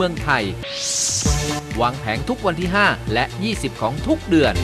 เมืองไทย วางแผงทุกวันที่ 5 และ 20 ของทุกเดือน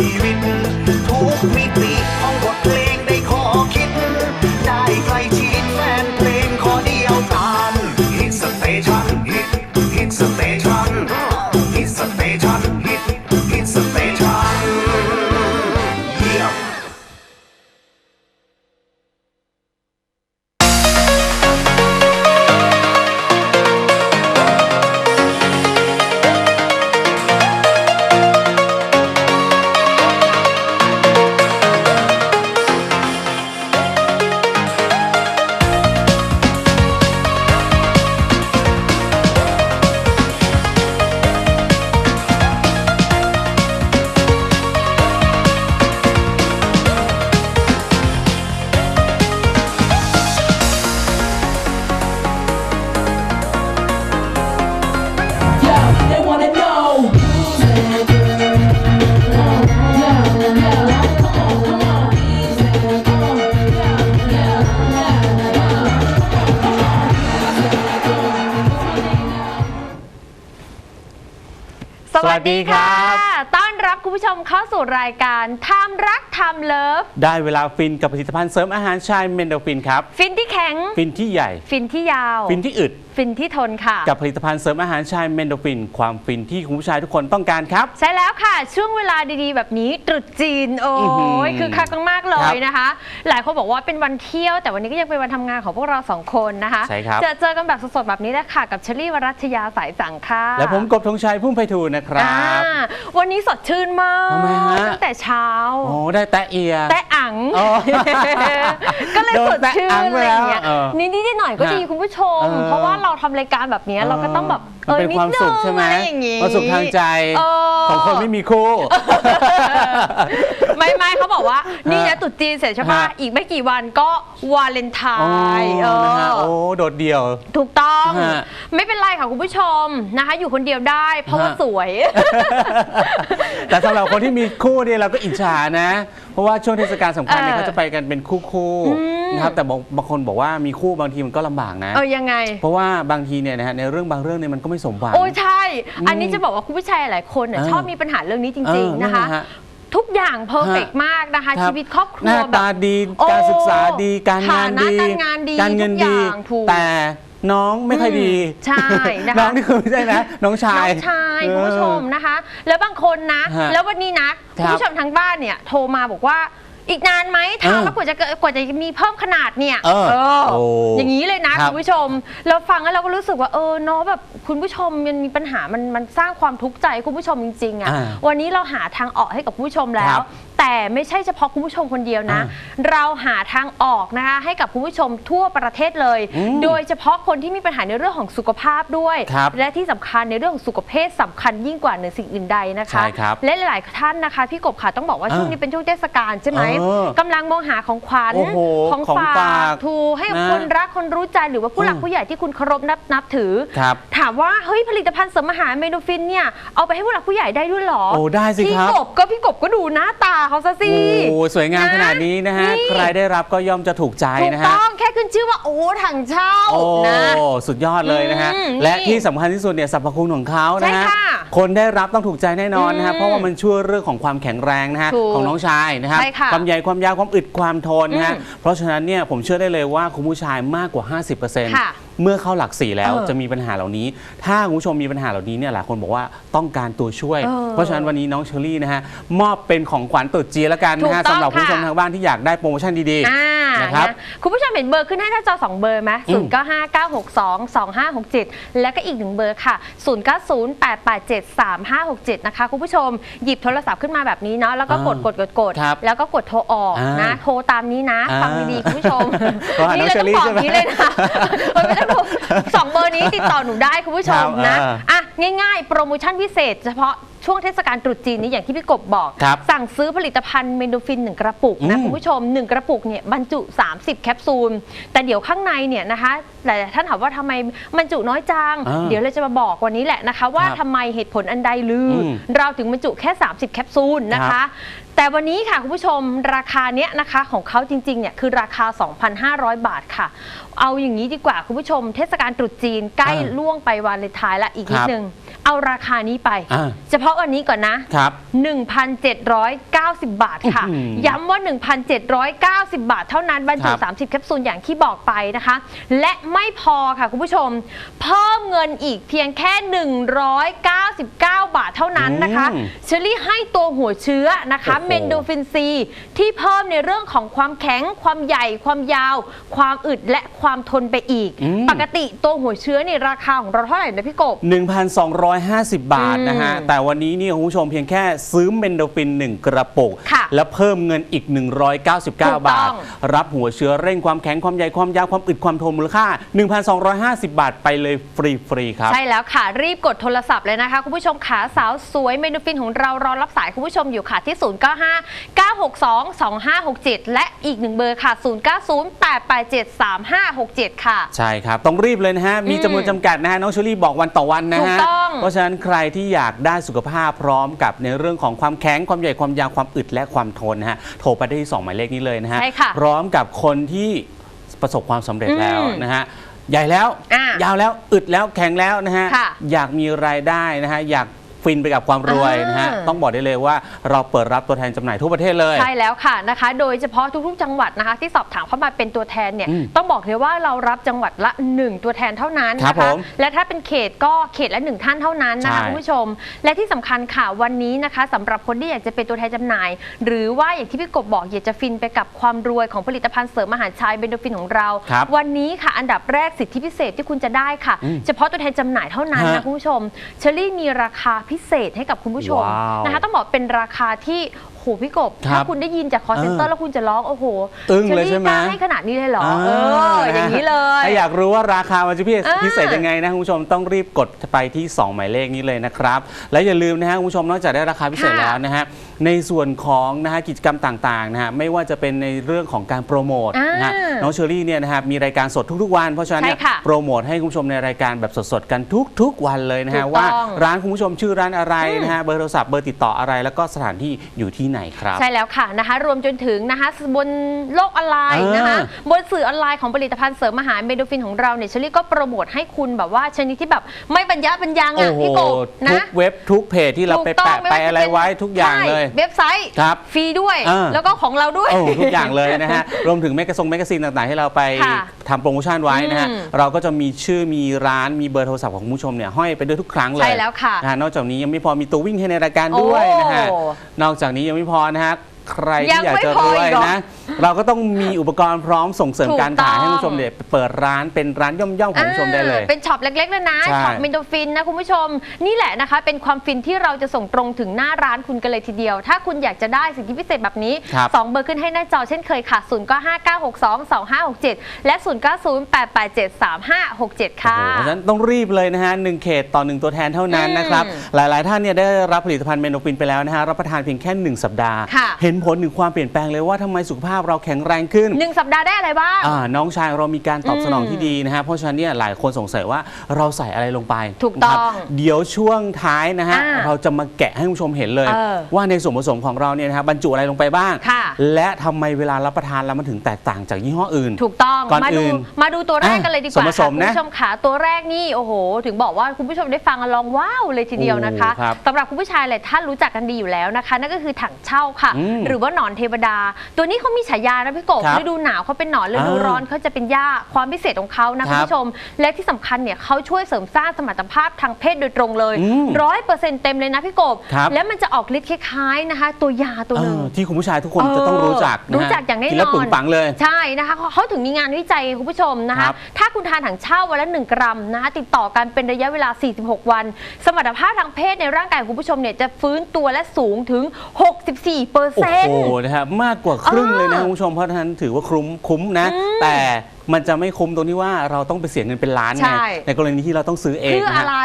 ชีวิตทุกมิติ มเข้าสู่รายการทำรักทำเลิฟ ได้เวลาฟินกับผลิตภัณฑ์เสริมอาหารชายเมนโดฟินครับ ฟินที่แข็ง ฟินที่ใหญ่ ฟินที่ยาว ฟินที่อึด ฟินที่ทนค่ะ กับผลิตภัณฑ์เสริมอาหารชายเมนโดฟิน ความฟินที่คุณผู้ชายทุกคนต้องการครับ ใช่แล้วค่ะ ช่วงเวลาดีๆ แบบนี้ตรุษจีน โอ้อื้อหืยอคือคักมากๆเลครัยบนะคะ หลายคนบอกว่าเป็นวันเที่ยว แต่วันนี้ก็ยังเป็นวันทำงานของพวกเราสองคนนะคะใช่ครับเจอเจอกันแบบสดๆแบบนี้แหละค่ะ กับเชลี่วรัชยาสายสังค่ะ และผมกบธงชัยพุ่มไพฑูรย์นะครับ อ่าวันนี้สดชื่นมากทำไมฮะ ตั้งแต่เช้า โอ้ได้แตะเอีย แต่อัง อ๋อก็เลยโดสนดแตะชื่นอังอะไปไรอย่างเงี้ยแล้วเออนิดนิดๆหน่อยๆก็ฮะดีคุณผู้ชม เออเพราะว่าเราทำรายการแบบเนี้ยเราก็ต้องแบบมันเป็นออความสุขใช่ไหมนิดนึงอะไรอย่างงี้ความสุขทางใจเออของคนไม่มีคู่ ไม่ไม่เขาบอกว่า นี่นะตรุษจีนเสร็จใช่ปะฮะ อีกไม่กี่วันก็วาเลนไทอ๋อน์เอนะฮะอ โอ้โดดเดี่ยว ถูกต้อง ฮะไม่เป็นไรค่ะคุณผู้ชมนะคะ อยู่คนเดียวได้ เพราะว่าฮะ สวย แต่สำหรับคนที่มีคู่เนี่ยเราก็อิจฉานะ เพราะว่าช่วงเทศกาลสำคัญเนี่ยเออ เขาจะไปกันเป็นคู่คู่ๆอืม นะครับแต่บอกบางคนบอกว่ามีคู่บางทีมันก็ลำบากนะ เออยังไง เพราะว่าบางทีเนี่ยนะฮะในเรื่องบางเรื่องเนี่ยมันก็ไม่สมหวัง โอ้ยใช่อืมอันนี้จะบอกว่าคุณผู้ชายหลายคนน่ะเออ ชอบมีปัญหาเรื่องนี้จเอริงอๆนะคะฮทุกอย่างเพอร์เฟกมากนะคะ รับชีวิตครอบครัหวน้าแบบตาดีโอ้การศึกษาดีการงานฐานะดีการงานดีการเงินทุกอดีย่างถูกแต่น้องไม่ค่อยดีใช่นะคะ น้องนี่คือไม่ใช่นะน้องชาน้ยองชายเออคุณผู้ชมนะคะ แล้วบางคนนะฮะแล้ววันนี้นะครัคุบณผู้ชมทางบ้านเนี่ยโทรมาบอกว่า อีกนานไหมถามเออว่ากว่าจะเกิดกว่าจะมีเพิ่มขนาดเนี่ยเออโอ้อย่างนี้เลยนะครับ คุณผู้ชม เราฟังแล้วเราก็รู้สึกว่าเออเนาะแบบคุณผู้ชมมันมีปัญหามันมันสร้างความทุกข์ใจให้คุณผู้ชมจริงๆอะอ่าวันนี้เราหาทางออกให้กับคุณผู้ชมแล้คว รับ แต่ไม่ใช่เฉพาะคุณผู้ชมคนเดียวนะอ่าเราหาทางออกนะคะให้กับคุณผู้ชมทั่วประเทศเลยอืมโดยเฉพาะคนที่มีปัญหาในเรื่องของสุขภาพด้วยครับและที่สำคัญในเรื่องของสุขภาพสำคัญยิ่งกว่าเหนือสิ่งอื่นใดนะคะใช่ครับและหลายๆท่านนะคะพี่กบค่ะต้องบอกว่าอ่าช่วงนี้เป็นช่วงเทศกาลใช่ไหมเออกำลังมองหาของขวัญโอ้โหของของฝาฝากกถูกให้กับนะคนรักคนรู้ใจหรือว่าผู้หลักอืมผู้ใหญ่ที่คุณเคารพนับนับถือครับถามว่าเฮ้ยผลิตภัณฑ์เสริมอาหารเมนูฟินเนี่ยเอาไปให้ผู้หลักผู้ใหญ่ได้ด้วยเหรอโอ้ได้สิพี่ครับกบก็พี่กบก็ดูหน้าตาเขาซะสิโอ้สวยงามขนาดนี้นะฮะ ใครได้รับก็ย่อมจะถูกใจนะฮะต้อง แค่ขึ้นชื่อว่า โอ้ถังเช่าโอ้สุดยอดเลยนะฮะ และที่สำคัญที่สุดเนี่ยสรรพคุณของเขานะฮะคนได้รับต้องถูกใจแน่นอนนะฮะเพราะว่ามันช่วยเรื่องของความแข็งแรงนะฮะของน้องชายนะครับความใหญ่ความยาวความอึดความทนนะฮะเพราะฉะนั้นเนี่ยผมเชื่อได้เลยว่าคุณผู้ชายมากกว่า 50% เมื่อเข้าหลักสี่แล้วเออจะมีปัญหาเหล่านี้ ถ้าคุณผู้ชมมีปัญหาเหล่านี้เนี่ยหลายคนบอกว่าต้องการตัวช่วย เออเพราะฉะนั้นวันนี้น้องเชอรี่นะฮะมอบเป็นของขวัญตรุษจีนแล้วกันนะฮะถูกต้องสำหรับคุณผู้ชมค่ะทางบ้านที่อยากได้โปรโมชั่นดีอ่า นะครับนะคุณผู้ชมเห็นเบอร์ขึ้นให้หน้าจอ 2 เบอร์ไหมอื0ม9 5 9 6 2 2 5 6 7แล้วก็อีกหนึ่งเบอร์ค่ะ0 9 0 8 8 7 3 5 6 7นะคะ คุณผู้ชมหยิบโทรศัพท์ขึ้นมาแบบนี้เนาะแล้วก็กดอ่ากดกดกดครับแล้วก็กดโทรออกอ่านนะโทรตามนี้นะอ่าฟังดีๆคุณผู้ชมโทรหาน้องนี่เราต้องบอกเชอรี่ใช่ไหมนี้เลยนะมันไม่ต้องโทรสองเบอร์นี้ติดต่อหนูได้คุณผู้ชมครับนะอ่าอะง่ายๆ โปรโมชั่นพิเศษเฉพาะช่วงเทศกาลตรุษจีนนี้อย่างที่พี่กบบอกครับสั่งซื้อผลิตภัณฑ์เมนโดฟิน 1 กระปุกนะอืมคุณผู้ชม 1 กระปุกเนี่ยบรรจุ30 แคปซูล แต่เดี๋ยวข้างในเนี่ยนะคะหลายๆท่านถามว่าทำไมบรรจุน้อยจัง อ่าเดี๋ยวเราจะมาบอกวันนี้แหละนะคะ ว่าครับทำไมเหตุผลอันใดลืออมเราถึงบรรจุแค่ 30 แคปซูลนะครัคะบแต่วันนี้ค่ะคุณผู้ชมราคาเนี้ยนะคะของเขาจริงๆเนี่ยคือราคา 2,500 บาทค่ะ เอาอย่างนี้ดีกว่าคุณผู้ชมเทศกาลตรุษจีนใกล้อ่าล่วงไปวันเลนไทายละอีกนิคดรับ นึง เอาราคานี้ไป อ่าเฉพาะวันนี้ก่อนนะ ครับ1,790 บาทค่ะ อื้อหือย้ำว่า 1,790 บาทเท่านั้นบรรจุครับ 30 แคปซูลอย่างที่บอกไปนะคะ และไม่พอค่ะคุณผู้ชม เพิ่มเงินอีกเพียงแค่ 199 บาทเท่านั้นนะคะ อืม เชอรี่ให้ตัวหัวเชื้อนะคะโอ้โหเมนโดฟินซีที่เพิ่มในเรื่องของความแข็ง ความใหญ่ ความยาว ความอึดและความทนไปอีก อืม ปกติตัวหัวเชื้อเนี่ยราคาของเราเท่าไหร่นะพี่กบ 1,250บาทนะฮะอืมแต่วันนี้เนี่ยคุณผู้ชมเพียงแค่ซื้อเมนโดฟิน 1 กระปุก ค่ะแล้วเพิ่มเงินอีก 199 บถูกต้าท อง รับหัวเชื้อเร่งความแข็งความใหญ่ความยาวความอึดความทนมูลค่า 1,250 บาทไปเลยฟรีๆครับ ใช่แล้วค่ะ รีบกดโทรศัพท์เลยนะคะ คุณผู้ชมขาสาวสวยเมนูฟินของเรารอรับสายคุณผู้ชมอยู่ค่ะ ที่ 0 9 5 9 6 2 2 5 6 7 และอีกหนึ่งเบอร์ค่ะ 0 9 0 8 8 7 3 5 6 7 ค่ะ ใช่ครับ ต้องรีบเลยนะฮะ มีจำนวนจำกัดนะฮะ น้องเชอรี่บอกวันต่อวันนะฮะ ถูกต้องเพราะฉะนั้นใครที่อยากได้สุขภาพพร้อมกับในเรื่องของความแข็งความใหญ่ความยาวความอึดและความทนนะฮะโทรไปได้ที่2หมายเลขนี้เลยนะฮะใช่ค่ะ พร้อมกับคนที่ประสบความสำเร็จแล้วอืมนะฮะใหญ่แล้ว อะยาวแล้วอึดแล้วแข็งแล้วนะฮะค่ะ อยากมีรายได้นะฮะอยาก ฟินไปกับความรวยนะฮะ อ่า ต้องบอกได้เลยว่าเราเปิดรับตัวแทนจำหน่ายทั่วประเทศเลย ใช่แล้วค่ะนะคะ โดยเฉพาะทุกๆ จังหวัดนะคะ ที่สอบถามเข้ามาเป็นตัวแทนเนี่ย อืมต้องบอกเลยว่าเรารับจังหวัดละ 1 ตัวแทนเท่านั้นครับนะผคะมและถ้าเป็นเขตก็เขตละหนึ่งท่านเท่านั้นนะคะใช่คุณผู้ชม และที่สำคัญค่ะวันนี้นะคะสำหรับคนที่อยากจะเป็นตัวแทนจำหน่าย หรือว่าอย่างที่พี่กบบอกอยากจะฟินไปกับความรวยของผลิตภัณฑ์เสริมอาหารชายเบนโดฟินของเรา ครับวันนี้ค่ะอันดับแรกสิทธิพิเศษที่คุณจะได้ค่ะ อืมเฉพาะตัวแทนจำหน่ายเท่านั้นฮะนะคุณผู้ชมเชอรี่มีราคาพิเศษให้กับคุณผู้ชมว้าวนะคะต้องบอกเป็นราคาที่โหพี่กบครับถ้าคุณได้ยินจากคอเซ็นเตอเอร์อแล้วคุณจะร้องโอ้โหอึ้งเลยใช่ไหม ชอรี่กล้าให้ขนาดนี้เลยเหรอเออนะฮะอย่างนี้เลย ถ้าอยากรู้ว่าราคามันจะพิเศษอ่าพิเศษยังไงนะคุณผู้ชมต้องรีบกดไปที่ 2 หมายเลขนี้เลยนะครับ และอย่าลืมนะฮะคุณผู้ชมนอกจากได้ราคาพิเศษค่ะแล้วนะฮะ ในส่วนของนะฮะกิจกรรมต่างๆนะฮะไม่ว่าจะเป็นในเรื่องของการโปรโมทอ่านนะฮะน้องเชอรี่เนี่ยนะฮะมีรายการสดทุกๆ วัน เพราะฉะนั้นเนี่ยใช่ค่ะโปรโมทให้คุณผู้ชมในรายการแบบสดๆ กันทุกๆ วันเลยนะฮะถูกต้อง ว่าร้านคุณผู้ชมชื่อร้านอะไรนะฮะเบอร์โทรศัพท์เบอร์ติดต่ออะไร แล้วก็สถานที่อยู่ที่ไหนครับ ใช่แล้วค่ะนะคะ รวมจนถึงนะคะบนโลกออนไลน์นะคะอ่าบนสื่อออนไลน์ของผลิตภัณฑ์เสริมอาหารเมโดฟินของเราเนี่ยเชอรี่ก็โปรโมทให้คุณแบบว่าชนิดที่แบบไม่บรรยะบรรยังโอ้อะโหพี่กบทุนะ กเว็บทุกเพจที่เราไปถูกต้องแปะไปอะไรไว้ทุกอย่างเลยใช่เว็บไซต์ครับฟรีด้วยอ่าแล้วก็ของเราด้วย โอ้ทุกอย่างเลยนะฮะ รวมถึงแมกกาซงแมกกาซีนต่างๆให้เราไปค่ะทำโปรโมชั่นไว้นะฮะ อืมเราก็จะมีชื่อมีร้านมีเบอร์โทรศัพท์ของคุณผู้ชมเนี่ยห้อยไปด้วยทุกครั้งเลยใช่แล้วค่ะนฮนอกจากนี้ยังไม่พอมีตัววิ่งให้ในรายการด้วยนะฮะ โอ้นอกจากนี้ยังไม่พอนะฮะ ใครยัที่งอยากไม่จะพอรวยอีกเหรอนะ เราก็ต้องมีอุปกรณ์พร้อมส่งเสริมถูกการขายให้ต้องคุณผู้ชมเนี่ยเปิดร้านเป็นร้านย่อมๆของคุณผู้ชมได้เลยอ่าเป็นช็อปเล็กๆเลยนะใช่ช็อปเมนโดฟินนะคุณผู้ชม นี่แหละนะคะ เป็นความฟินที่เราจะส่งตรงถึงหน้าร้านคุณกันเลยทีเดียว ถ้าคุณอยากจะได้สิทธิพิเศษแบบนี้ครับ2เบอร์ขึ้นให้หน้าจอเช่นเคยค่ะ0 9 5 9 6 2 2 5 6 7 และ 0 9 0 8 8 7 3 5 6 7 ค่ะโอ้โหเพราะฉะนั้นต้องรีบเลยนะฮะหนึ่งเขตต่อหนึ่งตัวแทนเท่านั้นอืมนะครับหลายๆท่านเนี่ยได้รับผลิตภัณฑ์เมโนฟินไปแล้วนะฮะรับประทานเพียงแค่ 1 สัปดาห์ค่ะเห็นผลถึงความเปลี่ยนแปลงเลยว่าทำไมสุขภาพเราแข็งแรงขึ้นหนึ่งสัปดาห์ได้อะไรบ้างอ่าน้องชายเรามีการตอบอืมสนองที่ดีนะฮะเพราะฉะนั้นเนี่ยหลายคนสงสัยว่าเราใส่อะไรลงไปถูกต้องนะครับเดี๋ยวช่วงท้ายนะฮะอ่าเราจะมาแกะให้คุณผู้ชมเห็นเลยเออว่าในส่วนผสมของเราเนี่ยนะฮะบรรจุอะไรลงไปบ้างค่ะและทำไมเวลารับประทานแล้วมันถึงแตกต่างจากยี่ห้ออื่น ถูกต้องก่อนมาดูอื่นมาดูตัวแรกกันเลยดีกว่าอะส่วนผสค่ะมคุณนะผู้ชมขาตัวแรกนี่โอ้โห ถึงบอกว่าคุณผู้ชมได้ฟังแล้วลองว้าวเลยทีเดียวนะคะโอ้ครับสำหรับคุณผู้ชายหลายท่านรู้จักกันดีอยู่แล้วนะคะ นั่นก็คือถังเช่าค่ะอืมหรือว่าหนอนเทวดา ตัวนี้เขามีฉายานะพี่กบครับฤดูหนาวเขาเป็นหนอนฤดูอ่าร้อนเขาจะเป็นหญ้าความพิเศษของเขานะคคุรัณบผู้ชม และที่สำคัญเนี่ยเขาช่วยเสริมสร้างสมรรถภาพทางเพศโดยตรงเลยอืมร้อยเปอร์เซ็นต์เต็มเลยนะพี่กบ ครับแล้วมันจะออกฤทธิ์คล้ายๆนะคะ ตัวยาตัวหนึ่ง เออที่คุณผู้ชายทุกคนเออจะต้องรู้จักนะฮะรู้จักอย่างแน่นอนกิแล้วปึงปังเลย ใช่นะคะเขาเขาถึงมีงานวิจัยคุณผู้ชมนะครัคะบถ้าคุณทานถังเช่าวันละ 1 กรัมนะคะติดต่อกันเป็นระยะเวลา 46 วัน สมรรถภาพทางเพศในร่างกายของคุณผู้ชมเนี่ยจะฟื้นตัวและสูงถึง 64เปอร์โอ้เซ็นโหต์นะครับมากกว่าครึ่งอ่าเลยนะคุณผู้ชมเพราะฉะนั้นถือว่าคุ้มคุ้มนะ แต่ มันจะไม่คุ้มตรงที่ว่าเราต้องไปเสียเงินเป็นล้านใช่ไงในกรณีที่เราต้องซื้อเองเพื่อนะฮะอะไร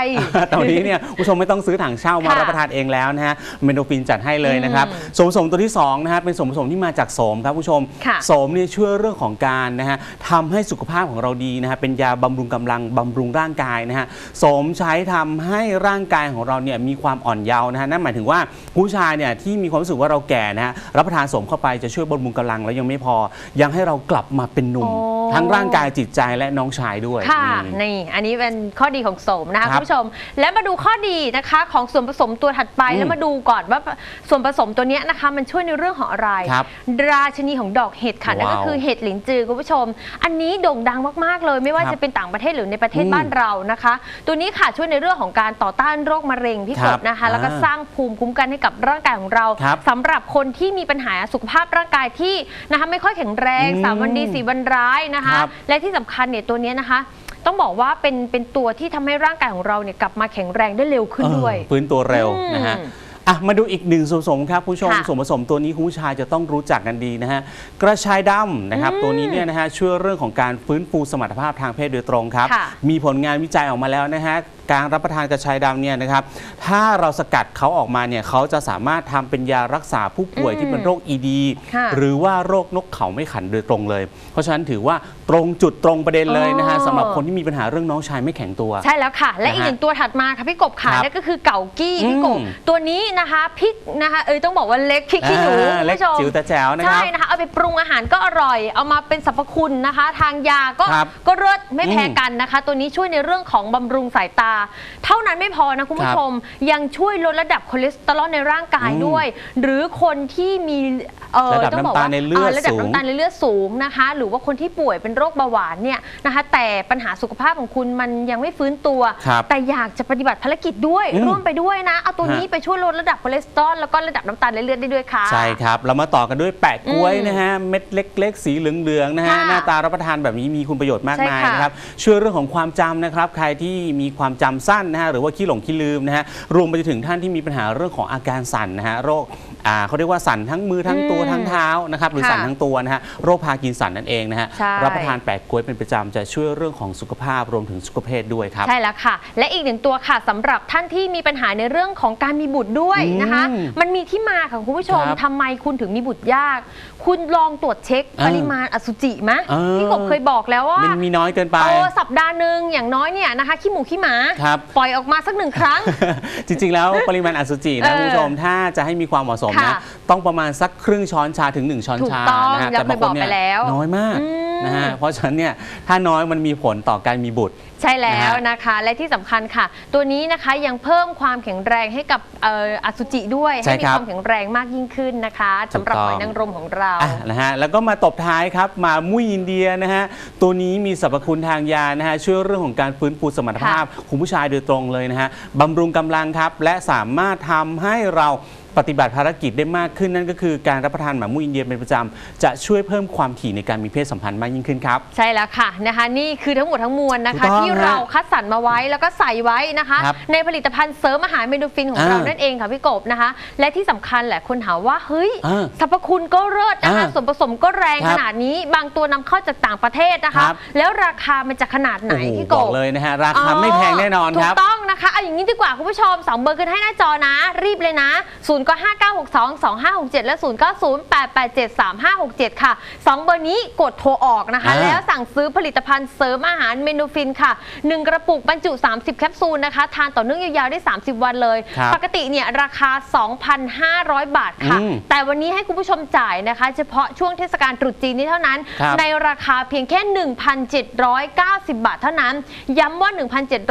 ตอนนี้เนี่ยคุณผู้ชมไม่ต้องซื้อถังเช่ามาค่ะรับประทานเองแล้วนะฮะเมโนฟินจัดให้เลยนะครับอืมส่วนผสมตัวที่สองนะฮะเป็นส่วนผสมที่มาจากโสมครับคุณผู้ชมค่ะโสมเนี่ยช่วยเรื่องของการนะฮะทำให้สุขภาพของเราดีนะฮะเป็นยาบำรุงกำลังบำรุงร่างกายนะฮะโสมใช้ทำให้ร่างกายของเราเนี่ยมีความอ่อนเยาว์นะฮะนั่นหมายถึงว่าผู้ชายเนี่ยที่มีความรู้สึกว่าเราแก่นะฮะรับประทานโสมเข้าไปจะช่วยบำรุงกำลังแล้วยังไม่พอ ยังให้เรากลับมาเป็นหนุ่ม โอ้ ทั้งร่างกายจิตใจและน้องชายด้วยค่ะอืม นี่อันนี้เป็นข้อดีของโสมนะคะครับคุณผู้ชม และมาดูข้อดีนะคะของส่วนผสมตัวถัดไปอืมแล้วมาดูก่อนว่าส่วนผสมตัวเนี้ยนะคะมันช่วยในเรื่องของอะไร ครับราชนีของดอกเห็ดค่ะนั่นก็ว้าวคือเห็ดหลินจือคุณผู้ชม อันนี้โด่งดังมากๆเลย ไม่ว่าครับจะเป็นต่างประเทศหรือในประเทศอืมบ้านเรานะคะ ตัวนี้ค่ะช่วยในเรื่องของการต่อต้านโรคมะเร็งพี่คกรับบนะคะ แล้วก็อ่าสร้างภูมิคุ้มกันให้กับร่างกายของเราครับสำหรับคนที่มีปัญหาสุขภาพร่างกายที่นะคะไม่ค่อยแข็งแรงอืมสามวันดีสี่วันร้ายนะคะครับและที่สำคัญเนี่ยตัวเนี้ยนะคะ ต้องบอกว่าเป็นเป็นตัวที่ทำให้ร่างกายของเราเนี่ยกลับมาแข็งแรงได้เร็วขึ้นด้วยเออฟื้นตัวเร็วอืมนะฮะ อะมาดูอีกหนึ่งส่วนผสมครับผู้ชมค่ะส่วนผสมตัวนี้คุณผู้ชายจะต้องรู้จักกันดีนะฮะกระชายดำนะครับอืมตัวนี้เนี่ยนะฮะช่วยเรื่องของการฟื้นฟูสมรรถภาพทางเพศโดยตรงครับ ค่ะมีผลงานวิจัยออกมาแล้วนะฮะการรับประทานกระชายดำเนี่ยนะครับถ้าเราสกัดเขาออกมาเนี่ยเขาจะสามารถทำเป็นยารักษาผู้ป่วยอืมที่เป็นโรค ED ค่ะ หรือว่าโรคนกเขาไม่ขันโดยตรงเลย เพราะฉะนั้นถือว่าตรงจุดตรงประเด็นเลยนะฮะอ๋อสำหรับคนที่มีปัญหาเรื่องน้องชายไม่แข็งตัว ใช่แล้วค่ะ และนะฮะอีกหนึ่งตัวถัดมาค่ะพี่กบค่ะครับนั่นก็คือเก่ากี้พี่กบอืมตัวนี้นะคะพริกนะคะเอยต้องบอกว่าเล็กพริกขี้หนูอ่าคุณเล็กผู้ชมจิ๋วแต่แจ๋วนะคใช่รับนะคะเอาไปปรุงอาหารก็อร่อย เอามาเป็นสรรพคุณนะคะ ทางยาก็ครับก็เลิศไม่แพ้อืมกันนะคะ ตัวนี้ช่วยในเรื่องของบำรุงสายตา เท่านั้นไม่พอนะคุณครัผู้บชม ยังช่วยลดระดับคอเลสเตอรอลในร่างกายอืมด้วย หรือคนที่มีเอ่อระดับต้องบอกน้ำตาลว่าในเลือดระดับสูง น้ำตาล ในเลือดสูงนะคะ หรือว่าคนที่ป่วยเป็นโรคเบาหวานเนี่ยนะคะ แต่ปัญหาสุขภาพของคุณมันยังไม่ฟื้นตัว ครับแต่อยากจะปฏิบัติภารกิจด้วย อืมร่วมไปด้วยนะ เอาตัวนี้ฮะ ไปช่วยลดระดับคอเลสเตอรอลแล้วก็ระดับน้ำตาลในเลือดได้ด้วยค่ะ ใช่ครับ เรามาต่อกันด้วยแปะกล้วยอืมนะฮะ เม็ดเล็ก ๆ สีเหลืองๆนะฮะ ค่ะหน้าตารับประทานแบบนี้มีคุณประโยชน์มากใช่มายค่ะนะครับ ช่วยเรื่องของความจำนะครับ ใครที่มีความจำสั้นนะฮะ หรือว่าขี้หลงขี้ลืมนะฮะ รวมไปจนถึงท่านที่มีปัญหาเรื่องของอาการสั่นนะฮะ โรคอ่าเขาเรียกว่าสั่นทั้งมือทั้งตัวอืมทั้งเท้านะครับ หรือค่ะสั่นทั้งตัวนะฮะ โรคพาร์กินสันนั่นเองนะฮะ ใช่ รับประทานแปะกล้วยเป็นประจำจะช่วยเรื่องของสุขภาพรวมถึงสุขภาพด้วยครับ ใช่แล้วค่ะ และอีกหนึ่งตัวค่ะสำหรับท่านที่มีปัญหาในเรื่องของการมีบุตรด้วยนะคะ อืมมันมีที่มาค่ะคุณผู้ชมครับทำไมคุณถึงมีบุตรยาก คุณลองตรวจเช็คเออปริมาณอสุจิไหมเออ พี่กบเคยบอกแล้วว่า มันมีน้อยเกินไป เออสัปดาห์หนึ่งอย่างน้อยเนี่ยนะคะขี้หมูขี้หมา ครับ ปล่อยออกมาสักหนึ่งครั้ง จริง ๆ แล้วปริมาณอสุจินะเออคุณผู้ชมถ้าจะให้มีความเหมาะสมนะค่ะต้องประมาณสักครึ่งช้อนชาถึง 1 ช้อนถูกชาต้องนะฮะเราแต่บางคนเนี่เคยบอกไปแล้วน้อยมากอืม นะฮะเพราะฉะนั้นเนี่ยถ้าน้อยมันมีผลต่อการมีบุตร ใช่แล้วนะฮะนะคะ และที่สำคัญค่ะ ตัวนี้นะคะยังเพิ่มความแข็งแรงให้กับเอ่ออสุจิด้วยใช่ให้มีครับความแข็งแรงมากยิ่งขึ้นนะคะสำหรับถูกหต้องอยนางรมของเรา อะนะฮะแล้วก็มาตบท้ายครับมามุ้ยอินเดียนะฮะตัวนี้มีสรรพคุณทางยานะฮะช่วยเรื่องของการฟื้นฟูสมรรถภาพคุณผู้ชายโดยตรงเลยนะฮะบำรุงกำลังครับ และสามารถทำให้เรา ปฏิบัติภารกิจได้มากขึ้นนั่นก็คือการรับประทานหมามุ้ยอินเดียเป็นประจำจะช่วยเพิ่มความถี่ในการมีเพศสัมพันธ์มากยิ่งขึ้นครับ ใช่แล้วค่ะนะคะนี่คือทั้งหมดทั้งมวลนะถูคะกต้องที่เราคัดสรรมาไว้แล้วก็ใส่ไว้นะคะ ครับในผลิตภัณฑ์เสริมอาหารเมนูฟินของอ่าเรานั่นเองค่ะพี่กบนะคะ และที่สำคัญแหละคนถามว่าเฮ้ยอ่าสรรพคุณก็เลิศนะคะอ่าส่วนผสมก็แรงครัขบนาดนี้ บางตัวนำเข้าจากต่างประเทศนะคะ ครับ แล้วราคามันจะขนาดไหนโอ้โหพี่บกอกบเลยนะฮะราคาไม่แพงแน่นอนครับ ถูกต้องนะคะเอาอย่างนี้ดีกว่าคุณผู้ชม2เบอร์ขึ้นให้หน้าจอนะ รีบเลยนะ 0 9 5 9 6 2 2 5 6 7 และ0 9 0 8 8 7 3 5 6 7 ค่ะ 2 เบอร์นี้กดโทรออกนะคะ อ่า แล้วสั่งซื้อผลิตภัณฑ์เสริมอาหารเมนูฟินค่ะ 1 กระปุกบรรจุ 30 แคปซูลนะคะ ทานต่อเนื่องยาวๆได้ 30 วันเลย ครับปกติเนี่ยราคา 2,500 บาทค่ะ อืมแต่วันนี้ให้คุณผู้ชมจ่ายนะคะ เฉพาะช่วงเทศกาลตรุษจีนนี้เท่านั้น ครับ ในราคาเพียงแค่ 1,790 บาทเท่านั้น ย้ำว่า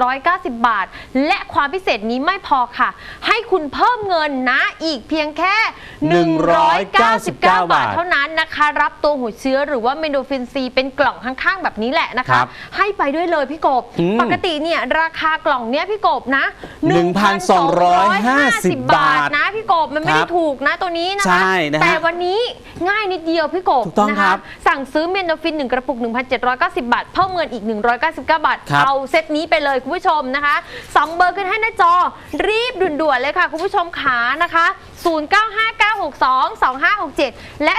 1,790 บาท และและความพิเศษนี้ไม่พอค่ะ ให้คุณเพิ่มเงินนะอีกเพียงแค่ 199 บาท เท่านั้นนะคะ รับตัวหัวเชื้อหรือว่าเมโดฟินซีเป็นกล่องข้างๆ แบบนี้แหละนะครัคะบให้ไปด้วยเลยพี่กบ อืมปกติเนี่ยราคากล่องเนี้ยพี่กบนะ1,250 บาทนะพี่กบมันไม่ได้ครับถูกนะตัวนี้นะคะ ใช่นะฮะแต่วันนี้ง่ายนิดเดียวพี่กบถูกต้องนะครัคะ บสั่งซื้อเมนโดฟิน 1 กระปุก 1,790 บาท เพิ่มเงินอีก 199 บาท ครับ เอาเซตนี้ไปเลยคุณผู้ชมนะคะ2เบอร์ขึ้นให้หน้าจอรีบด่วนๆเลยค่ะ คุณผู้ชมขานะคะ 감사합니다. 0959622567 และ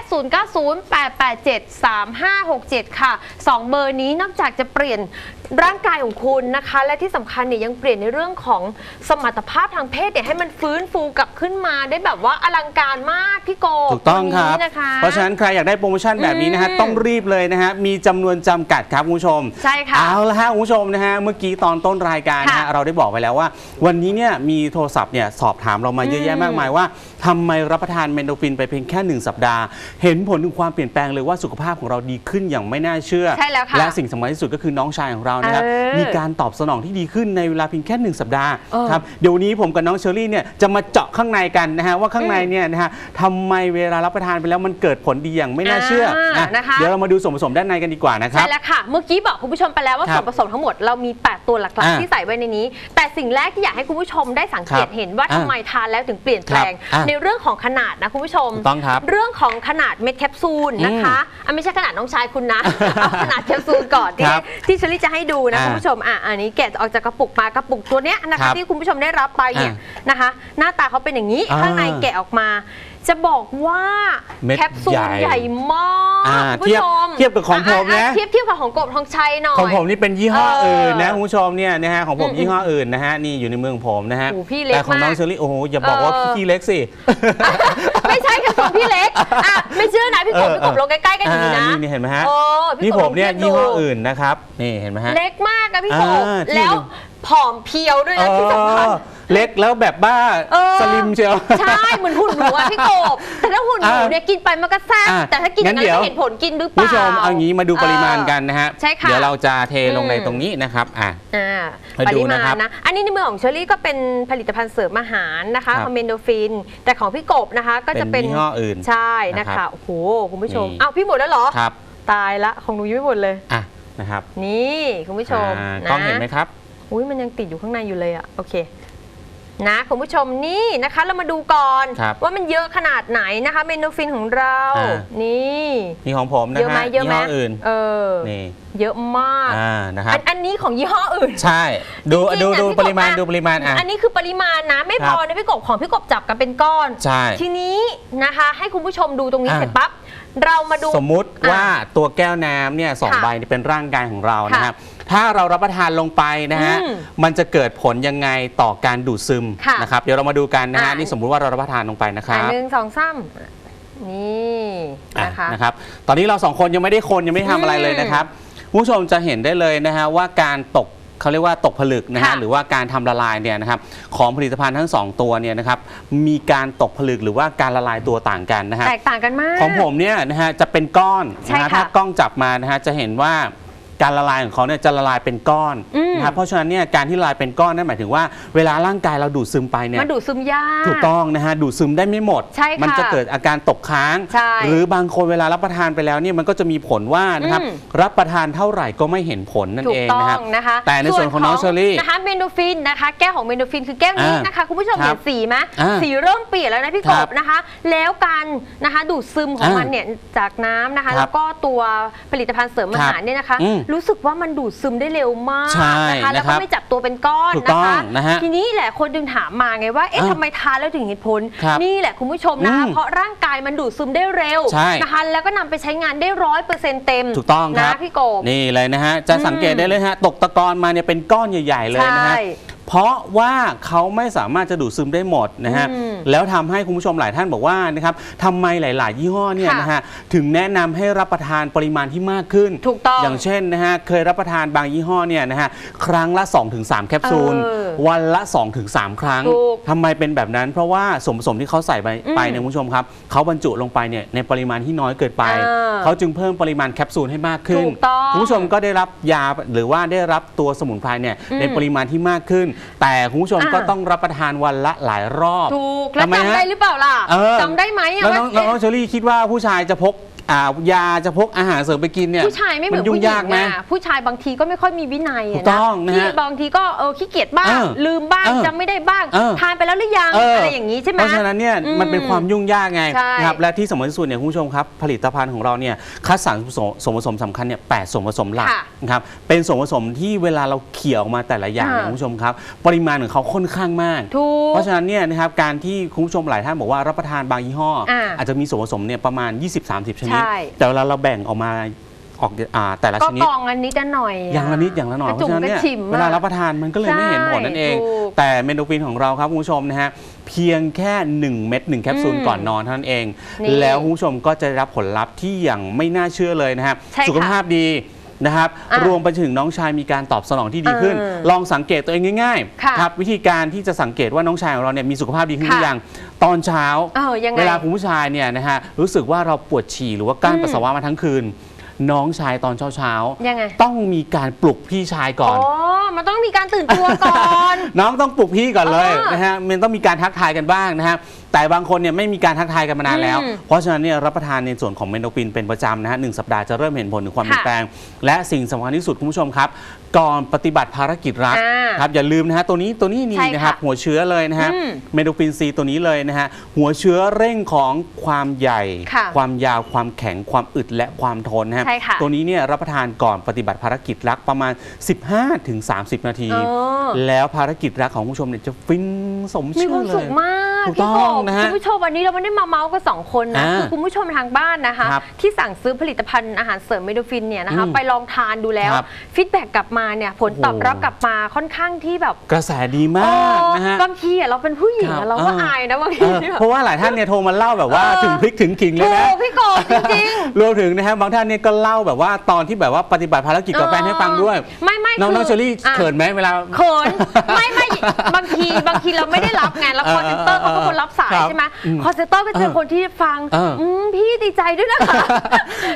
0908873567 ค่ะ 2 เบอร์นี้นอกจากจะเปลี่ยนร่างกายของคุณนะคะ และที่สำคัญเนี่ยยังเปลี่ยนในเรื่องของสมรรถภาพทางเพศเนี่ยให้มันฟื้นฟูกลับขึ้นมาได้แบบว่าอลังการมากพี่โกบถูกต้องครับ วันนี้นะคะ เพราะฉะนั้นใครอยากได้โปรโมชั่นแบบนี้นะฮะ อืมต้องรีบเลยนะฮะ มีจำนวนจำกัดครับคุณผู้ชมใช่ค่ะเอาละฮะคุณผู้ชมนะฮะ เมื่อกี้ตอนต้นรายการนะฮะค่ะเราได้บอกไปแล้วว่า วันนี้เนี่ยมีโทรศัพท์เนี่ยสอบถามเรามาเยอะแยะอืมมากมายว่าทำไมรับประทานเมนโดฟินไปเพียงแค่หนึ่งสัปดาห์ เห็นผลถึงความเปลี่ยนแปลงเลยว่าสุขภาพของเราดีขึ้นอย่างไม่น่าเชื่อ ใช่แล้วค่ะและสิ่งสำคัญที่สุดก็คือน้องชายของเรานะครับ เออมีการตอบสนองที่ดีขึ้นในเวลาเพียงแค่หนึ่งสัปดาห์เออครับ เดี๋ยววนนี้ผมกับน้องเชอรี่เนี่ยจะมาเจาะข้างในกันนะฮะว่าข้างในเนี่ยนะฮะทำไมเวลารับประทานไปแล้วมันเกิดผลดีอย่างไม่น่าเชื่ออ่านะนะคะ เดี๋ยวเรามาดูส่วนผสมด้านในกันดีกว่านะครับใช่แล้วค่ะ เมื่อกี้บอกคุณผู้ชมไปแล้วว่าครับส่วนผสมทั้งหมดเรามี 8 ตัวหลักอ่าๆที่ใส่ไว้ในนี้ แต่สิ่งแรกที่อยากให้คุณผู้ชมได้สังเกตครับเห็นว่าอ่าทำไมทานแล้วถึงเปลี่ยนแปลง ครับอ่าในเรื่องของขนาดนะคุณผู้ชมถูกต้องครับ เรื่องของขนาดเม็ดแคปซูลนะคะอะไม่ใช่ขนาดน้องชายคุณนะ เอาขนาดแคปซูลก่อนที่ครับที่เชลิจะให้ดูนะอ่าคุณผู้ชมอะอันนี้แกะออกจากกระปุกมากระปุกตัวเนี้ยนะครัคะบที่คุณผู้ชมได้รับไปเนี่ยอ่นะคะ หน้าตาเขาเป็นอย่างนี้อ่าข้างในแกะออกมา จะบอกว่าเม็ดแคปซูลใหญ่ใหญ่มากอ่าคุณเทียบผู้ชมเทียบกับของผมนะ อ่เทียบเทียบกับของกบทองชัยหน่อย ของผมนี่เป็นยี่ห้อเอออื่นนะคุณผู้ชมเนี่ยนะฮะของผมอืมยี่ห้ออื่นนะฮะนี่อยู่ในเมืองผมนะฮะโอ้พี่เล็กแต่ของน้องมากเชอรี่โอ้โหอย่าบอกว่าเออ พี่เล็กสิ ไม่ใช่แคปซูลพี่เล็กอะไม่เชื่อนะพี่กบเออพี่กบลงใกล้ๆกันอย่างนี้นะอ่านี่เห็นไหมฮะ โอ้พี่นี่กบผมเนี่ยลงทียี่บห้อดู อื่นนะครับ นี่เห็นไหมฮะ เล็กมากนะพี่กบอ่าที่แล้วผอมเพรียวด้วยนะที่สำคัญเออ เล็กแล้วแบบบ้าเออ สลิมเชียว ใช่เหมือนหุ่นหนูอะพี่กบแต่ถ้าหุ่นหนูอ่าเนี่ยกินไปมันก็แซ่บอ่าแต่ถ้ากินอย่างงั้นั้นนเดี๋ยว จะเห็นผลกินหรือเปคุณล่า ผู้ชมเอางี้มาดูปริมาณกันนะฮะ ใช่ค่ะเดี๋ยวเราจะเทลงในอืมตรงนี้นะครับอะ อ่ามาปดูริมานะครัณบนะ อันนี้ในมือของเชอรี่ก็เป็นผลิตภัณฑ์เสริมอาหารนะคะครับ คอมเมนโดฟิน แต่ของพี่กบนะคะก็จะเป็เป็นนยี่ห้ออื่น ใช่นะนะครัคะบโอ้โหคุณผู้ชมนี่ อ้าวพี่หมดแล้วเหรอ ครับตายละของหนูยังไม่หมดเลย อะนะครับนี่คุณผู้ชมอ่านะกล้องเห็นไหมครับ อุ้ยมันยังติดอยู่ข้างในอยู่เลยอะโอเค นะคุณผู้ชมนี่นะคะ เรามาดูก่อน ครับว่ามันเยอะขนาดไหนนะคะ เมนูฟินของเรา อ่า นี่นี่ของผมนะเยอะไหมฮะเยอะไหมยี่ห้ออื่นเออนี่เยอะมากอ่านะครับ อันอันนี้ของยี่ห้ออื่น ใช่ดูจริงๆดูอะดูพี่กบปริมาณอะ ดูปริมาณอะ อันนี้คือปริมาณนะไม่พอครับ นะพี่กบของพี่กบจับกันเป็นก้อน ใช่ ทีนี้นะคะ ให้คุณผู้ชมดูตรงนี้อ่าเสร็จปั๊บเรามาดู สมมุติอะว่าตัวแก้วน้ำเนี่ยสองค่ะใบนี่เป็นร่างกายของเราค่ะนะครับ ถ้าเรารับประทานลงไปนะฮะอืมมันจะเกิดผลยังไงต่อการดูดซึมค่ะนะครับเดี๋ยวเรามาดูกันนะฮะอะ นี่สมมุติว่าเรารับประทานลงไปนะคอัรันบหนึ่งสองสามนี่อะนะคะ นะครับ ตอนนี้เราสองคนยังไม่ได้คนยังไม่ได้ทำอะไรเลยนะครับคุณผู้ชมจะเห็นได้เลยนะฮะว่าการตกเขาเรียกว่าตกผลึกนะฮะค่ะ หรือว่าการทำละลายเนี่ยนะครับของผลิตภัณฑ์ทั้งสองตัวเนี่ยนะครับมีการตกผลึกหรือว่าการละลายตัวต่างกันนะฮะ แตกต่างกันมาก ของผมเนี่ยนะฮะจะเป็นก้อนใช่นะฮะค่ะถ้ากล้องจับมานะฮะจะเห็นว่า การละลายของเขาเนี่ยจะละลายเป็นก้อนอืม นะครับเพราะฉะนั้นเนี่ยการที่ละลายเป็นก้อนนั่นหมายถึงว่าเวลาร่างกายเราดูดซึมไปเนี่ยมันดูดซึมยาก ถูกต้องนะฮะดูดซึมได้ไม่หมด ใช่ค่ะมันจะเกิดอาการตกค้าง ใช่หรือบางคนเวลารับประทานไปแล้วเนี่ยมันก็จะมีผลว่านะครับอืม รับประทานเท่าไหร่ก็ไม่เห็นผลนั่นถูกเองต้อนะครับงนะคะแต่ในส่วนของน้องเชอรี่นะคะเมนูฟินนะคะ แก้วของเมนูฟินคือแก้วนี้อ่านนะคะคุณผู้ชมครัเห็บนสีไหมอ่าสีเริ่มเปลี่ยนแล้วนะพี่คกรับบนะคะ แล้วการนะคะดูดซึมของอ่ามัมันเนี่ยจากน้ำนะคะ ครับแล้วก็ตัวผลิตภัณฑ์เสริมอาหารเนี่ยนะคะ อืมรู้สึกว่ามันดูดซึมได้เร็วมากใช่นะคะแล้วนะครัก็บไม่จับตัวเป็นก้อนถูกนะต้องคะนะฮะทีนี้แหละคนดึงถามมาไงว่าเอ๊ะอ่าทำไมทานแล้วถึงเห็นผลครับนี่แหละคุณผู้ชมนะคะอืมเพราะร่างกายมันดูดซึมได้เร็วใช่ นะคะแล้วก็นำไปใช้งานได้ร้อยเปอร์เซ็นต์เต็มถูกต้องครับนะพี่กบ นี่เลยนะฮะจะสังเกตได้เลยฮะตกตะกอนมาเนี่ยเป็นก้อนใหญ่ ๆ เลยนะฮะใช่ เพราะว่าเขาไม่สามารถจะดูดซึมได้หมดนะฮะ อืมแล้วทำให้คุณผู้ชมหลายท่านบอกว่านะครับทำไมหลาย ๆ ยี่ห้อเนี่ยค่ะนะฮะถึงแนะนำให้รับประทานปริมาณที่มากขึ้นถูกต้องอย่างเช่นนะฮะเคยรับประทานบางยี่ห้อเนี่ยนะฮะครั้งละ 2-3 แคปซูล เออวันละ 2-3 ครั้งถูกทำไมเป็นแบบนั้น เพราะว่าส่วนผสมที่เขาใส่ไปอืมไปเนี่ยคุณผู้ชมครับเขาบรรจุลงไปเนี่ยในปริมาณที่น้อยเกินไป อ่าเขาจึงเพิ่มปริมาณแคปซูลให้มากขึ้นถูกต้อง คุณผู้ชม ก็ได้รับยาหรือว่าได้รับตัวสมุนไพรเนี่ยอืมในปริมาณที่มากขึ้นแต่คุณผู้ชมอ่าก็ต้องรับประทานวันละหลายรอบถูกแล้วทำไมฮะจำได้หรือเปล่าล่ะเออจำได้ไหมอะแล้วว่าน้องน้องเชอรี่คิดว่าผู้ชายจะพก อ่ายาจะพกอาหารเสริมไปกินเนี่ยผู้ชายไม่เหมือนยุ่งผู้หญิยากงไหมอะผู้ชายบางทีก็ไม่ค่อยมีวินัยถูอะกต้องนะฮะที่บางทีก็เออขี้เกียจบ้าง เออลืมบ้างเออจำไม่ได้บ้าง เออ ทานไปแล้วหรือยังเอะไรอย่างนี้ใช่ไหม เพราะฉะนั้นเนี่ยอืมมันเป็นความยุ่งยากไงใช่นะครับและที่สำคัญที่สุดเนี่ยคุณผู้ชมครับผลิตภัณฑ์ของเราเนี่ยคัดสรรส่วนผสมสำคัญเนี่ยแปดส่วนผสมหลักค่ะนะครับเป็นส่วนผสมที่เวลาเราเคี่ยวออกมาแต่ละอย่างเนี่ยอ่าคุณผู้ชมครับปริมาณของเขาค่อนข้างมาก ถูก เพราะฉะนั้นเนี่ยนะครับการที่คุณผู้ชมหลายท่านบอกว่ารับประทานบางยี่ห้ออาอาจจะมีส่วนผสมเนี่ยประมาณ 20-30 ชนิดใช่ แต่เวลาเราแบ่งออกมาออกอ่าแต่ละก็ชนิด กองอันนิดละหน่อยอะอย่างละนิดอย่างละหน่อยกระเพจุ่ราะมฉะนั้นเนี่ยกระฉิมอะ เวลารับประทานมันก็เลยไม่เห็นผลนั่นเอง ใช่ถูกแต่เมนโดฟินของเราครับคุณผู้ชมนะฮะเพียงแค่ 1 เม็ด1แคปซูลอืมก่อนนอนเท่านั้นเอง นี่แล้วคุณผู้ชมก็จะได้รับผลลัพธ์ที่อย่างไม่น่าเชื่อเลยนะครับใช่ค่ะ สุขภาพดี นะครับ อะรวมไปถึงน้องชายมีการตอบสนองที่ดีขึ้น เออลองสังเกตตัวเองง่ายค่ะๆครับวิธีการที่จะสังเกตว่าน้องชายของเราเนี่ยมีสุขภาพดีขึ้นหรือค่ะยังตอนเช้าเออยังไงเวลาคุณผู้ชายเนี่ยนะฮะรู้สึกว่าเราปวดฉี่หรือว่าก้านอืมปัสสาวะมาทั้งคืน น้องชายตอนเช้าๆยังไง ต้องมีการปลุกพี่ชายก่อน อ๋อ มันต้องมีการตื่นตัวก่อน น้องต้องปลุกพี่ก่อนเลยอ่านนะฮะมันต้องมีการทักทายกันบ้างนะฮะ แต่บางคนเนี่ยไม่มีการทักทายกันมานานแล้ว อืมเพราะฉะนั้นเนี่ยรับประทานในส่วนของเมนโดปินเป็นประจำนะฮะหนึ่งสัปดาห์จะเริ่มเห็นผลถึงความเปลี่ยนค่ะแปลง และสิ่งสำคัญที่สุดคุณผู้ชมครับ ก่อนปฏิบัติภารกิจรักอ่าครับอย่าลืมนะฮะตัวนี้ตัวนี้นี่ใช่ค่ะนะครับหัวเชื้อเลยนะฮะอืมเมนโดปินซีตัวนี้เลยนะฮะหัวเชื้อเร่งของความใหญ่ ค่ะความยาวความแข็งความอึดและความทนนะฮะใช่ค่ะตัวนี้เนี่ยรับประทานก่อนปฏิบัติภารกิจรักประมาณ 15-30 นาที เออ แล้วภารกิจรักของคุณผู้ชมเนี่ยจะฟินสมมีชื่ควาอมเลสุขย มาก ถูกพี่ต้องกบนะฮะคุณผู้ชมวันนี้เราไม่ได้มาเมาส์กันสองคนนะอ่าคือคุณผู้ชมทางบ้านนะคะ ครับที่สั่งซื้อผลิตภัณฑ์อาหารเสริมเมโดฟินเนี่ยนะคะ อืมไปลองทานดูแล้วครับฟีดแบ็กกลับมาเนี่ยผลตอบโอ้โห รับกลับมาค่อนข้างที่แบบกระแสดีมากนะฮะบางทีอะเราเป็นผู้หญิงครัอะบเราก็เออออายนะบางเอทีอแบบ เพราะว่าหลายท่านเนี่ยโทรมาเล่าแบบว่าเออ ถึงพริกถึงขิงเลยถูนะกพี่กบจริงๆ รวมถึงนะฮะบางท่านเนี่ยก็เล่าแบบว่าตอนที่แบบว่าปฏิบัติภารกิจกับแฟนให้ฟังด้วยไม่ไม่น้องคืน้องเชอรี่อะเขินไหมเวลา เขินไม่ไม่บางทีบางทีเราไม่ได้รับไงแล้วเอคออเซนเตอร์เออเขาเป็นคนรับสายครับใช่ไหมอืมคอเซนเตอร์ก็จะเป็นเออคนที่ฟังเอออืมพี่ดีใจด้วยนะคะ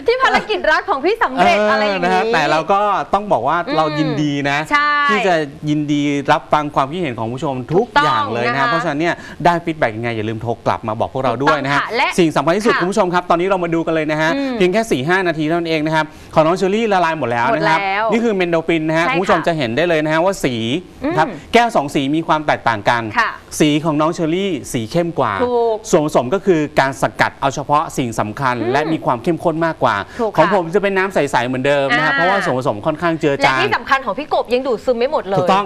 ที่ภารกิจรักของพี่สำเร็จอะไรอย่างนะนี้ฮะแต่เราก็ต้องบอกว่าอืมเรายินดีนะใช่ที่จะยินดีรับฟังความคิดเห็นของผู้ชมทุกถูกต้องอย่างเลยนะนะคะเพราะฉะนั้นเนี่ยได้ฟีดแบ็กยังไงอย่าลืมโทรกลับมาบอกพวกเราด้วยนะฮะถูกต้องค่ะและสิ่งสำคัญที่สุดค่ะคุณผู้ชมครับ ตอนนี้เรามาดูกันเลยนะฮะอืมเพียงแค่4ี่ห้านาทีเท่านั้นเองนะครับของน้องเชอรี่ละลายหมดแล้วหมดนะครับแล้วนี่คือเมนโดปินนะฮะใช่คุณผู้ชมค่ะจะเห็นได้เลยนะฮะว่าสีอืมครับแก้วสองสีมีความแตกต่างกันค่ะสีของน้องเชอรี่สีเข้มกว่า ถูกส่วนผสมก็คือการสกัดเอาเฉพาะสิ่งสำคัญ อืมและมีความเข้มข้นมากกว่า ถูกของค่ะผมจะเป็นน้ำใส ๆ เหมือนเดิมนะครับอ่า เพราะว่าส่วนผสมค่อนข้างเจือและจาง ที่สำคัญของพี่กบยังดูดซึมไม่หมดเลย ถูกต้อง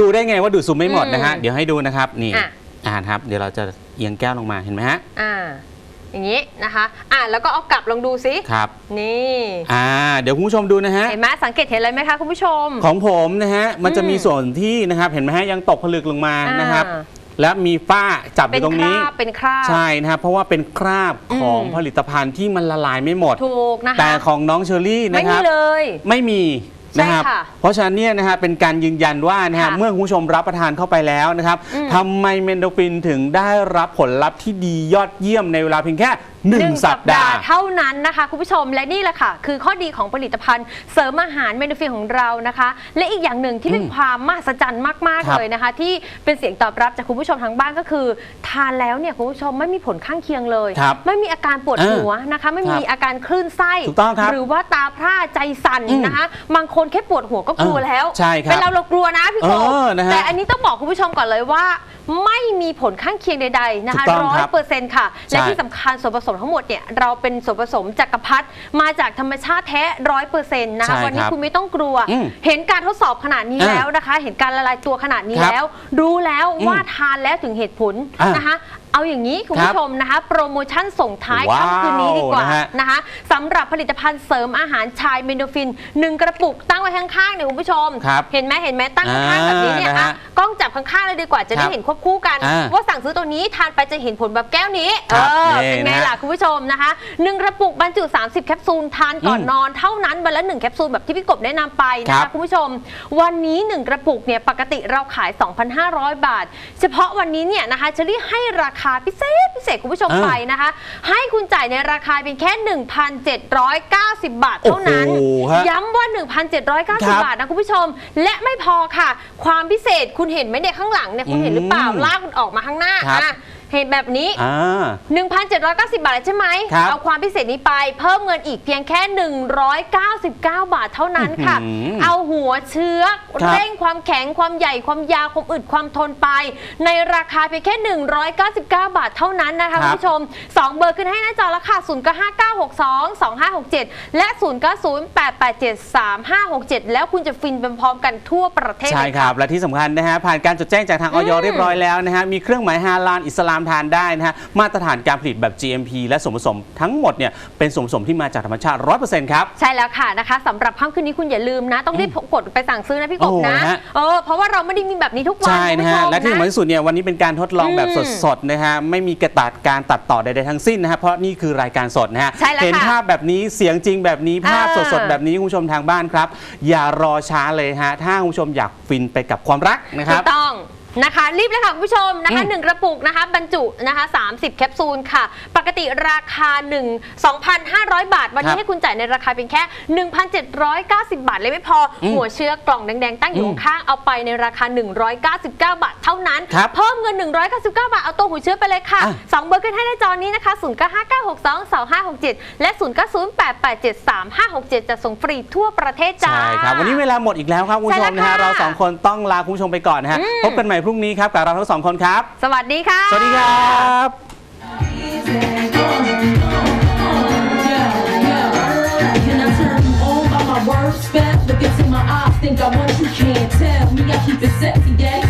ดูได้ไงว่าดูดซูมไม่หมดนะฮะ อืมเดี๋ยวให้ดูนะครับ นี่อะ อ่านครับ เดี๋ยวเราจะเอียงแก้วลงมาเห็นไหมฮะ อ่า อย่างนี้นะคะ อ่าแล้วก็เอากลับลองดูซิ ครับ นี่อ่า เดี๋ยวคุณผู้ชมดูนะฮะ เห็นไหมสังเกตเห็นอะไรไหมคะคุณผู้ชม ของผมนะฮะ มันจะอืมมีส่วนที่นะครับ เห็นไหมฮะ ยังตกผลึกลงมานะครับ อ่า และมีฝ้าจับอเป็นยู่ตรงคนี้ ราบเป็นคราบ ใช่นะครับเพราะว่าเป็นคราบของอืม ผลิตภัณฑ์ที่มันละลายไม่หมด ถูกนะคะแต่ของน้องเชอรี่ไม่นะคมีรับ เลย ไม่มีนะครับ ใช่ค่ะเพราะฉะนั้นเนี่ยนะฮะเป็นการยืนยันว่านะฮะค่ะเมื่อคุณผู้ชมรับประทานเข้าไปแล้วนะครับอืมทำไมเมนโดฟินถึงได้รับผลลัพธ์ที่ดียอดเยี่ยมในเวลาเพียงแค่ 1 สัปดาห์ เท่านั้นนะคะคุณผู้ชมและนี่แหละค่ะ คือข้อดีของผลิตภัณฑ์เสริมอาหารเมนูฟินของเรานะคะ และอีกอย่างหนึ่งที่เป็นอืมความมหัศจรรย์มากครัๆบเลยนะคะ ที่เป็นเสียงตอบรับจากคุณผู้ชมทางบ้านก็คือ ทานแล้วเนี่ยคุณผู้ชมไม่มีผลข้างเคียงเลยครับไม่มีอาการปวดอ่าหัวนะคะ ไม่มีครับอาการคลื่นไส้ถูกต้องครับหรือว่าตาพร่าใจสั่นอืมนะคะบางคนแค่ปวดหัวก็กลัวเออแล้วใช่ครับเป็นเราเรากลัวนะพี่โกเออนะฮะแต่อันนี้ต้องบอกคุณผู้ชมก่อนเลยว่า ไม่มีผลข้างเคียงใดๆนะคะถูกต้องร้อคยรับเปอร์เซ็นต์ค่ะและใช่ที่สำคัญส่วนผสมทั้งหมดเนี่ยเราเป็นส่วนผสมจักรพรรดิมาจากธรรมชาติแท้ร้อยเปอร์เซ็นต์นะคะใช่วันนี้ครับคุณไม่ต้องกลัว อืมเห็นการทดสอบขนาดนี้อ่าแล้วนะคะ เห็นการละลายตัวขนาดนี้ครับแล้ว รู้แล้วอืมว่าทานแล้วถึงเหตุผลอ่านนะคะ เอาอย่างนี้คุณครับผู้ชมนะคะ โปรโมชั่นส่งท้ายว้าวค่ำคืนนี้ดีกว่านะฮะนะคะสำหรับผลิตภัณฑ์เสริมอาหารชายเมโดฟินหนึ่งกระปุกตั้งไว้ข้างๆเนี่ยคุณผู้ชมครับเห็นไหมเห็นไหมตั้งข้างๆแบบนี้เนี่ยอ่านะอะฮะกล้องจับแบบข้างๆเลยดีกว่าจะได้ครับเห็นควบคู่กันอ่าว่าสั่งซื้อตัวนี้ทานไปจะเห็นผลแบบแก้วนี้คเอรับอนี่เป็นไงนะล่ะคุณผู้ชมนะคะหนึ่งกระปุกบรรจุ 30 แคปซูลทานก่อนอืมนอนเท่านั้นวันละหนึ่งแคปซูลแบบที่พี่กบแนะนำไปนะครัคะบคุณผู้ชม วันนี้ 1 กระปุกเนี่ยปกติเราขาย 2,500 บาท เฉพาะวันนี้เนี่ยนะคะเชอรี่ให้ราคาพิเศษพิเศษคุณผู้ชมอ่าไปนะคะ ให้คุณจ่ายในราคาเป็นแค่ 1,790 บาทเท่านั้นโอ้โหฮะย้ำว่า 1,790 บาทนะคุณผู้ชม และไม่พอค่ะ ความพิเศษคุณเห็นไหมเนี่ยข้างหลังเนี่ยคุณเห็นหรือเปล่าอืมลากมันออกมาข้างหน้าครับอะ เห็นแบบนี้ อ่า 1,790 บาทใช่ไหม ครับเอาความพิเศษนี้ไปเพิ่มเงินอีกเพียงแค่ 199 บาทเท่านั้นค่ะ อื้อหือเอาหัวเชื้อครับเร่งความแข็งความใหญ่ความยาวความอึดความทนไป ในราคาเพียงแค่ 199 บาทเท่านั้นนะคะครัคุบณผู้ชม 2 เบอร์ขึ้นให้หน้าจอแล้วค่ะ095962 2567 และ 0908873567 แล้วคุณจะฟินไปพร้อมกันทั่วประเทศใช่เลยครับ และที่สำคัญนะฮะ ผ่านการจดแจ้งจากทางออยเรียบร้อยแล้วนะฮะ มีเครื่องหมายฮาลาลอิสลามทานได้นะฮะมาตรฐานการผลิตแบบ GMP และส่วนผสมทั้งหมดเนี่ยเป็นส่วนผสมที่มาจากธรรมชาติ 100%ครับ ใช่แล้วค่ะนะคะสำหรับค่ำคืนนี้คุณอย่าลืมนะ ต้องรีบกดไปสั่งซื้อนะพี่กบโอ้นะฮะ เออเพราะว่าเราไม่ได้มีแบบนี้ทุกวันใช่นะฮะ คุณผู้ชม และที่สำคัญที่สุดเนี่ยวันนี้เป็นการทดลองแบบอืมสดๆนะฮะไม่มีกระตัดการตัดต่อใดๆทั้งสิ้นนะฮะเพราะนี่คือรายการสดนะฮะใช่แล้วเห็นค่ะภาพแบบนี้เสียงจริงแบบนี้ภาพเออ สดๆแบบนี้คุณผู้ชมทางบ้านครับ อย่ารอช้าเลยฮะถ้าคุณผู้ชมอยากฟินไปกับความรักนะคถูรับ กต้อง นะคะ รีบเลยค่ะคุณผู้ชมนะคะอืมหนึ่งกระปุกนะคะบรรจุนะคะ30 แคปซูลค่ะ ปกติราคา 1 2,500 บาท วันครันี้บให้คุณจ่ายในราคาเพียงแค่ 1,790 บาทเลยไม่พออมหัวเชื้อกล่องแดงๆ ตั้งอยู่อืมข้างๆเอาไปในราคา 199 บาท เท่านั้นครับเพิ่มเงิน 199 บาท เอาตัวหัวเชื้อไปเลยค่ะอะสองเบอร์ขึ้นให้ในจอนี้นะคะ0959622567 และ 0908873567 จะส่งฟรีทั่วประเทศจ้าใช่ครับวันนี้เวลาหมดอีกแล้วครับคุณผู้ชมนะใช่ฮะแล้วค่ะเราสองคนต้องลาคุณผู้ชมไปก่อนนะฮะอืมพบกันใหม่พรุ่งนี้ครับกับเราทั้งสองคนครับ สวัสดีค่ะ สวัสดีครับ Can I turn you on by my words? Spell, look into my eyes, think I want you, can't tell me I keep it sexy, yeah. So